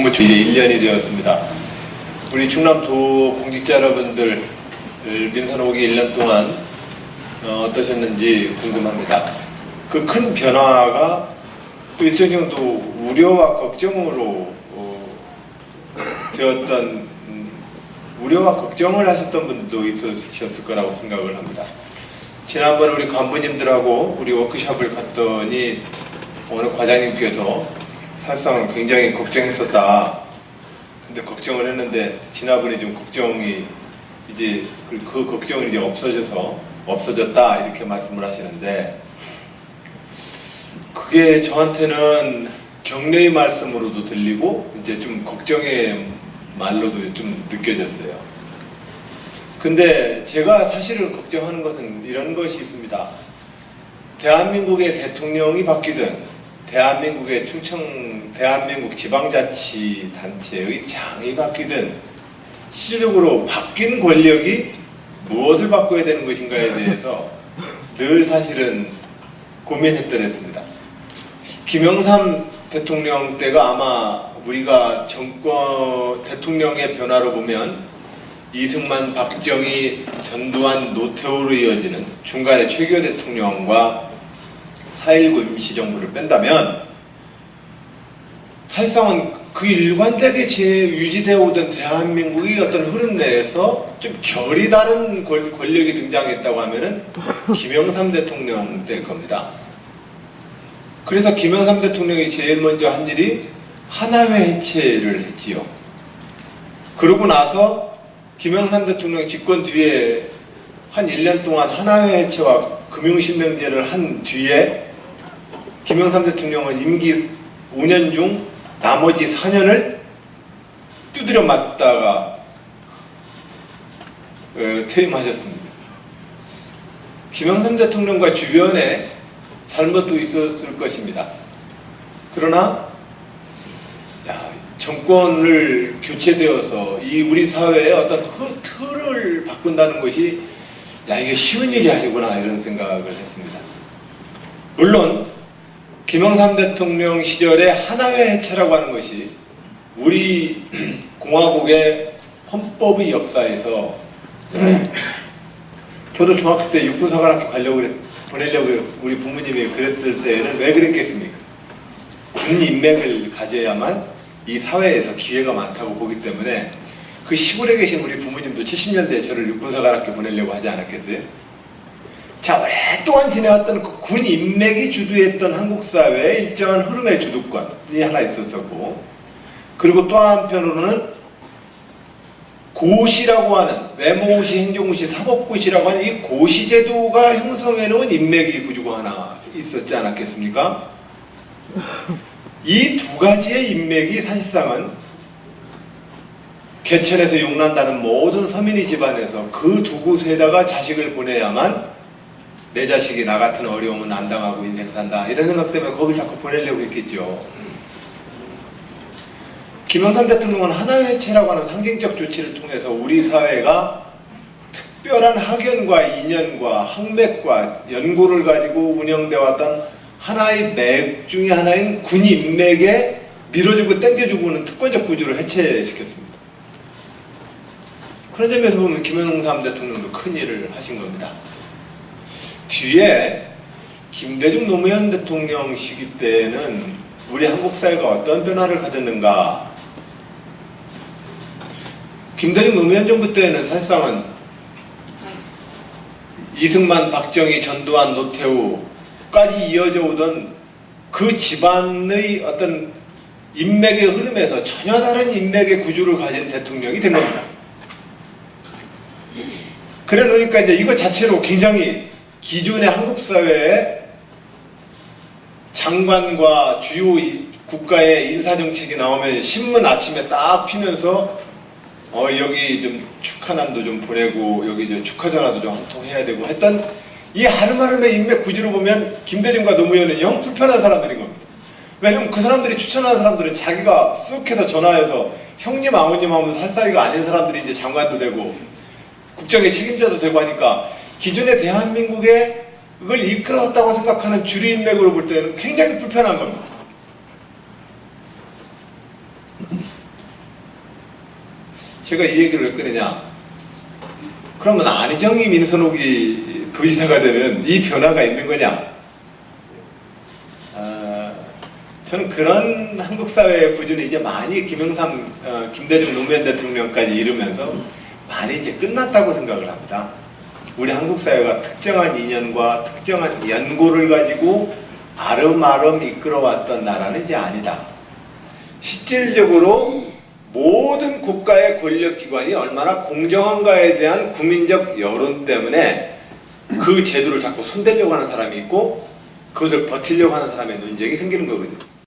국무총 이제 1년이 되었습니다. 우리 충남도 공직자 여러분들 민선 오기 1년 동안 어, 어떠셨는지 궁금합니다. 그 큰 변화가 또 일정 정도 우려와 걱정으로 어, 되었던 음, 우려와 걱정을 하셨던 분도 있으셨을 거라고 생각을 합니다. 지난번에 우리 간부님들하고 우리 워크숍을 갔더니 어느 과장님께서 사실상 굉장히 걱정했었다. 근데 걱정을 했는데 지난번에 좀 걱정이 이제 그, 그 걱정이 이제 없어져서 없어졌다 이렇게 말씀을 하시는데 그게 저한테는 격려의 말씀으로도 들리고 이제 좀 걱정의 말로도 좀 느껴졌어요. 근데 제가 사실은 걱정하는 것은 이런 것이 있습니다. 대한민국의 대통령이 바뀌든 대한민국의 충청 대한민국 지방자치 단체의 장이 바뀌든 실질적으로 바뀐 권력이 무엇을 바꿔야 되는 것인가에 대해서 늘 사실은 고민했더랬습니다. 김영삼 대통령 때가 아마 우리가 정권 대통령의 변화로 보면 이승만, 박정희, 전두환, 노태우로 이어지는 중간에 최규호 대통령과 4.19 임시정부를 뺀다면 사실상은 그 일관되게 제 유지되어 오던 대한민국이 어떤 흐름 내에서 좀 결이 다른 권- 권력이 등장했다고 하면은 김영삼 대통령 때일 겁니다. 그래서 김영삼 대통령이 제일 먼저 한 일이 하나회 해체를 했지요. 그러고 나서 김영삼 대통령 집권 뒤에 한 1년 동안 하나회 해체와 금융실명제를 한 뒤에 김영삼 대통령은 임기 5년 중 나머지 4년을 두드려 맞다가 어, 퇴임하셨습니다. 김영삼 대통령과 주변에 잘못도 있었을 것입니다. 그러나 야, 정권을 교체되어서 이 우리 사회의 어떤 흐- 틀을 바꾼다는 것이 야 이게 쉬운 일이 아니구나 이런 생각을 했습니다. 물론 김영삼 대통령 시절에 하나회 해체라고 하는 것이 우리 공화국의 헌법의 역사에서 저도 중학교 때 육군사관학교 가려고 보내려고 우리 부모님이 그랬을 때는 왜 그랬겠습니까? 군 인맥을 가져야만 이 사회에서 기회가 많다고 보기 때문에 그 시골에 계신 우리 부모님도 70년대에 저를 육군사관학교 보내려고 하지 않았겠어요? 자, 오랫동안 지내왔던 그 군 인맥이 주도했던 한국 사회의 일정한 흐름의 주도권이 하나 있었었고, 그리고 또 한편으로는 고시라고 하는 외모고시, 행정고시, 사법고시라고 하는 이 고시제도가 형성해 놓은 인맥이 구조가 하나 있었지 않았겠습니까? 이 두 가지의 인맥이 사실상은 개천에서 용난다는 모든 서민이 집안에서 그 두 곳에다가 자식을 보내야만 내 자식이 나 같은 어려움은 안 당하고 인생 산다 이런 생각 때문에 거기 자꾸 보내려고 했겠죠. 김영삼 대통령은 하나회체라고 하는 상징적 조치를 통해서 우리 사회가 특별한 학연과 인연과 학맥과 연고를 가지고 운영되어 왔던 하나의 맥 중의 하나인 군 인맥에 밀어주고 땡겨주고 하는 특권적 구조를 해체시켰습니다. 그런 점에서 보면 김영삼 대통령도 큰 일을 하신 겁니다. 뒤에 김대중 노무현 대통령 시기 때는 우리 한국 사회가 어떤 변화를 가졌는가? 김대중 노무현 정부 때는 사실상은 이승만, 박정희, 전두환, 노태우까지 이어져 오던 그 집안의 어떤 인맥의 흐름에서 전혀 다른 인맥의 구조를 가진 대통령이 된 겁니다. 그래 놓으니까 이제 이거 자체로 굉장히 기존의 한국 사회에 장관과 주요 이- 국가의 인사 정책이 나오면 신문 아침에 딱 피면서 어 여기 좀 축하남도 좀 보내고 여기 저 축하 전화도 좀 한 통 해야 되고 했던 이 하루하루의 인맥 구조로 보면 김대중과 노무현은 영 불편한 사람들인 겁니다. 왜냐면 그 사람들이 추천하는 사람들은 자기가 쓱 해서 전화해서 형님 아버님 하면서 살 사이가 아닌 사람들이 이제 장관도 되고 국정의 책임자도 되고 하니까 기존의 대한민국에 그걸 이끌어왔다고 생각하는 주류인맥으로 볼 때는 굉장히 불편한 겁니다. 제가 이 얘기를 왜 꺼내냐? 그러면 안희정이 민선옥이 도지사가 되면 이 변화가 있는 거냐? 아, 저는 그런 한국 사회의 부분이 이제 많이 김영삼, 어, 김대중 노무현 대통령까지 이르면서 많이 이제 끝났다고 생각을 합니다. 우리 한국 사회가 특정한 인연과 특정한 연고를 가지고 아름아름 이끌어왔던 나라는 이제 아니다. 실질적으로 모든 국가의 권력기관이 얼마나 공정한가에 대한 국민적 여론 때문에 그 제도를 자꾸 손대려고 하는 사람이 있고 그것을 버티려고 하는 사람의 논쟁이 생기는 거거든요.